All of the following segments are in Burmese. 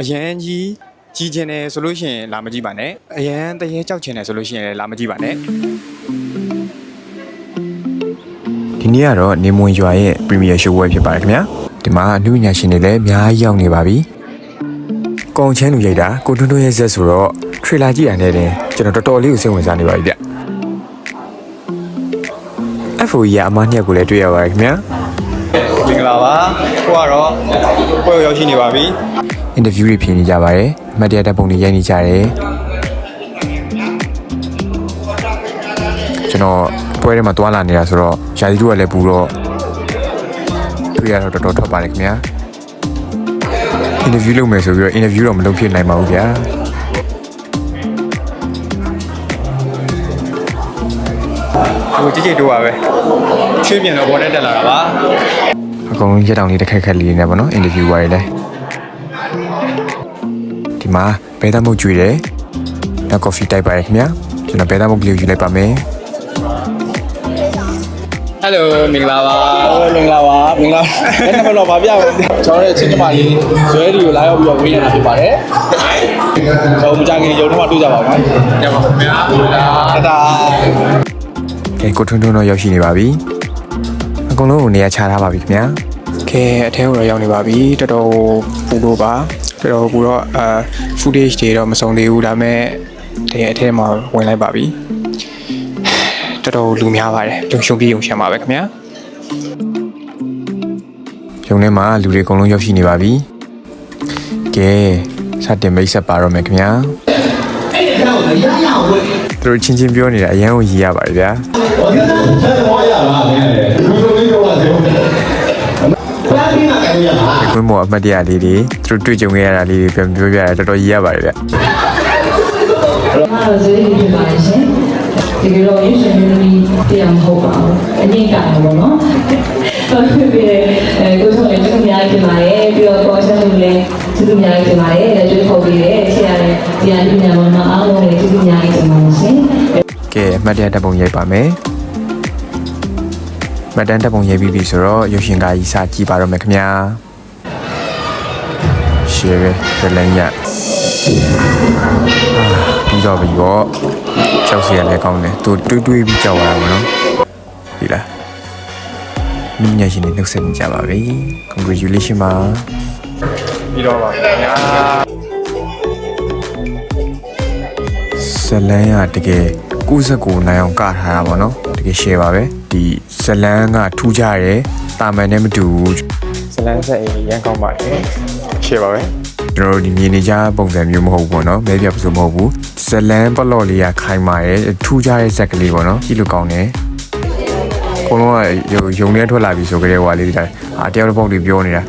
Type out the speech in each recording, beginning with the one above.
အရန်ကြီးကြီးကျင်တယ်ဆိုလို့ရှိရင်လာမကြည့်ပါနဲ့အရန်တရေကြောက်ချင်တယ်ဆိုလို့ရှိရင်လည်းလာမကြည့်ပါနဲ့ဒီနေ့ကတော့နေမွန်ရွာရဲ့ Premier Show ဝဲဖြစ်ပါတယ်ခင်ဗျာဒီမှာအနုပညာရှင်တွေလည်းအများကြီးရောက်နေပါပြီကောင်ချမ်းလူရိုက်တာကိုတွန်းတွန်းရဲ့ဇက်ဆိုတော့ trailer ကြည့်ရတဲ့တင်ကျွန်တော်တော်တော်လေးကိုစိတ်ဝင်စားနေပါပြီဗျ FOE ရအမနှစ်ယောက်ကိုလည်းတွေ့ရပါတယ်ခင်ဗျာမင်္ဂလာပါကိုကတော့ကိုရောက်ရှိနေပါပြီ အင်တာဗျူးတွေဖြစ်နေကြပါတယ်အမတ်တရားတပ်ပုံတွေရိုက်နေကြတယ်ကျွန်တော်ပွဲထဲမှာတွာလာနေတာဆိုတော့ယာတီတို့ကလည်းပူတော့တွေ့ရတော့တော်တော်ထွက်ပါတယ်ခင်ဗျာအင်တာဗျူးလုပ်မယ်ဆိုပြီးတော့အင်တာဗျူးတော့မလုပ်ဖြစ်နိုင်ပါဘူးဗျာဟိုကြည့်ကြည့်တို့ပါပဲချွေးပြင်တော့ဘောနဲ့တက်လာတာပါအကုန်လုံးရက်တောင်လေးတစ်ခက်ခက်လေးနေပါတော့အင်တာဗျူးဝါးရလဲ ဒီမှာဘဲသားမုတ်ကျွေးတယ်နောက်ကော်ဖီတိုက်ပါတယ်ခင်ဗျာကျွန်တော်ဘဲသားမုတ်ကလေးကိုယူလိုက်ပါမယ်ဟယ်လိုမင်္ဂလာပါဟုတ်မင်္ဂလာပါမင်္ဂလာလက်နံပါတ်တော့ဗာပြပါကျွန်တော်ရဲ့ချင်းချမလေးဇွဲဒီကိုလာရောက်ပြီးတော့ဝေးနေတာဖြစ်ပါတယ်ကျွန်တော်မကြခင်ရုံထဲမှာတွေ့ကြပါမယ်ညပါခင်ဗျာလာတတာကဲကိုထွန်းထွန်းတော့ရောက်ရှိနေပါပြီအကုန်လုံးကိုနေရာချထားပါပြီခင်ဗျာကဲအထဲကိုတော့ရောက်နေပါပြီတော်တော်ပူလို့ပါ တော်တော်ပူတော့အာ footage တွေတော့မစုံသေးဘူးဒါပေမဲ့တကယ်အထဲမှာဝင်လိုက်ပါပြီတော်တော်လူများပါတယ်လုံရှုံပြေးုံရှမ်းပါပဲခင်ဗျာရုံထဲမှာလူတွေအကုန်လုံးရောက်ရှိနေပါပြီကဲစတင်မိတ်ဆက်ပါတော့မယ်ခင်ဗျာသူတို့ချင်းချင်းပြောနေတာအရန်ကိုရည်ရပါတယ်ဗျာဒီ ကွင်းပေါ်အမှတ်တရလေးတွေသူတို့တွေ့ကြုံခဲ့ရတာလေးတွေပြန်ပြောပြရတာတော်တော်ရည်ရပါတယ်ဗျာမှာတော့ဇေယျဖြစ်ပါရဲ့ရှင်ဒီကတော့ရွှေရှင်မျိုးသမီးတရားမဟုတ်ပါဘူးအငိမ့်တာပေါ့နော်ဟုတ်ပြီအဲကိုဆုံးလည်းသူများဖြစ်ပါရဲ့ပြီးတော့ပေါ်ချက်မှုလည်းသူများဖြစ်ပါရဲ့လက်တွေ့ခေါ်ပြီးတဲ့ဆရာလည်းတရားလူညာမှာအားလုံးလည်းသူများဖြစ်ပါရှင်ကဲအမှတ်တရတပ်ပုံရိုက်ပါမယ် မှတ်တမ်းတပ်ပုံရိုက်ပြီးပြီဆိုတော့ရုပ်ရှင်ကားကြီးစကြည့်ပါတော့မယ်ခင်ဗျာရှယ်ပဲဇလန်ရအာပြီးတော့ပြီပေါ့ကြောက်စရာလည်းကောင်းတယ်သူတွေးတွေးပြီးကြောက်ရတာပေါ့နော်ဒီလားမြညာရှင်တွေနှုတ်ဆက်နေကြပါပြီ congratulation ပါပြီးတော့ပါခင်ဗျာဇလန်ကတကယ်69နိုင်အောင်ကထားတာပေါ့နော်တကယ် share ပါပဲဒီ ဇလန်ကထူးကြတယ်တာမန်နဲ့မတူဘူးဇလန်းဆက်ရန်ကောင်းပါတယ်ရှေ့ပါပဲကျွန်တော်တို့ဒီမြင်နေကြပုံစံမျိုးမဟုတ်ဘူးပေါ့နော်မဲပြပစုံမဟုတ်ဘူးဇလန်ပလော့လေးကခိုင်မာတယ်ထူးခြားတဲ့ဇက်ကလေးပေါ့နော်ကြည့်လို့ကောင်းတယ်ကိုလုံးကရုံရုံထဲထွက်လာပြီဆိုကြတဲ့ဟွာလေးဒါအာတယောက်တစ်ပုတ်တွေပြောနေတာ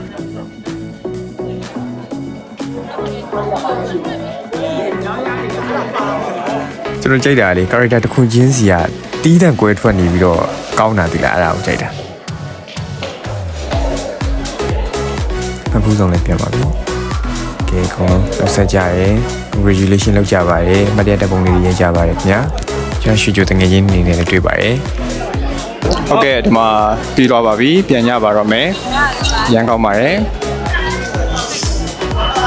ကျွန်တော်ကြိုက်တာလေ character တစ်ခုချင်းစီက တီးတန့်ကွဲထွက်နေပြီးတော့ကောင်းတာဒီလားအဲ့ဒါကိုကြိုက်တာအခုဆုံးလည်းပြန်ပါပြီကဲခေါင်းလုံးဆက်ကြရဲ congratulation လုပ်ကြပါရယ်မတရားတဲ့ပုံလေးတွေရေးကြပါရယ်ခင်ဗျာကျွန်တော်ရွှေချိုတငယ်ချင်းအနေနဲ့လည်းတွေ့ပါရယ်ဟုတ်ကဲ့ဒီမှာပြီးတော့ပါပြီပြန်ကြပါတော့မယ်ရန်ကောင်းပါတယ်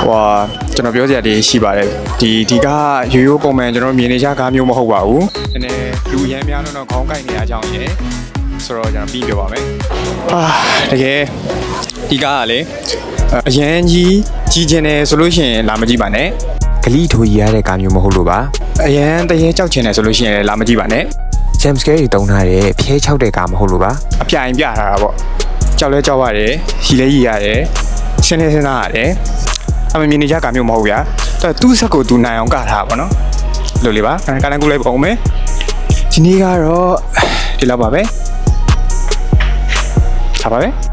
ဟွာကျွန်တော်ပြောစရာတွေရှိပါတယ်ဒီဒီကရိုးရိုးပုံမှန်ကျွန်တော်မြင်နေကြကားမျိုးမဟုတ်ပါဘူးနည်းနည်းလူရမ်းများတော့ခေါင်းကိုက်နေရကြအောင်ရယ်ဆိုတော့ကျွန်တော်ပြီးပြပါမယ်အာတကယ်ဒီကားကလေအရန်ကြီးကြီးကျင်တယ်ဆိုလို့ရှိရင်လာမကြည့်ပါနဲ့ဂလီထိုကြီးရတဲ့ကာမျိုးမဟုတ်လို့ပါအရန်တရေကြောက်ချင်တယ်ဆိုလို့ရှိရင်လည်းလာမကြည့်ပါနဲ့ James Carey တုံးထားတဲ့ဖျဲ6တဲ့ကာမဟုတ်လို့ပါအပြိုင်ပြထားတာပေါ့ကြောက်လဲကြောက်ရတယ်ရီလဲရီရတယ်ရှင်းနေစင်းသားရတယ် အမမြင်နေကြကမျိုးမဟုတ်ဗျာသူကသူ့ဆက်ကိုသူနိုင်အောင်ကထားတာပေါ့နော်လို့လေပါကလန်ကူလိုက်ပါဦးမယ်ဒီနေ့ကတော့ဒီလောက်ပါပဲထားပါပဲ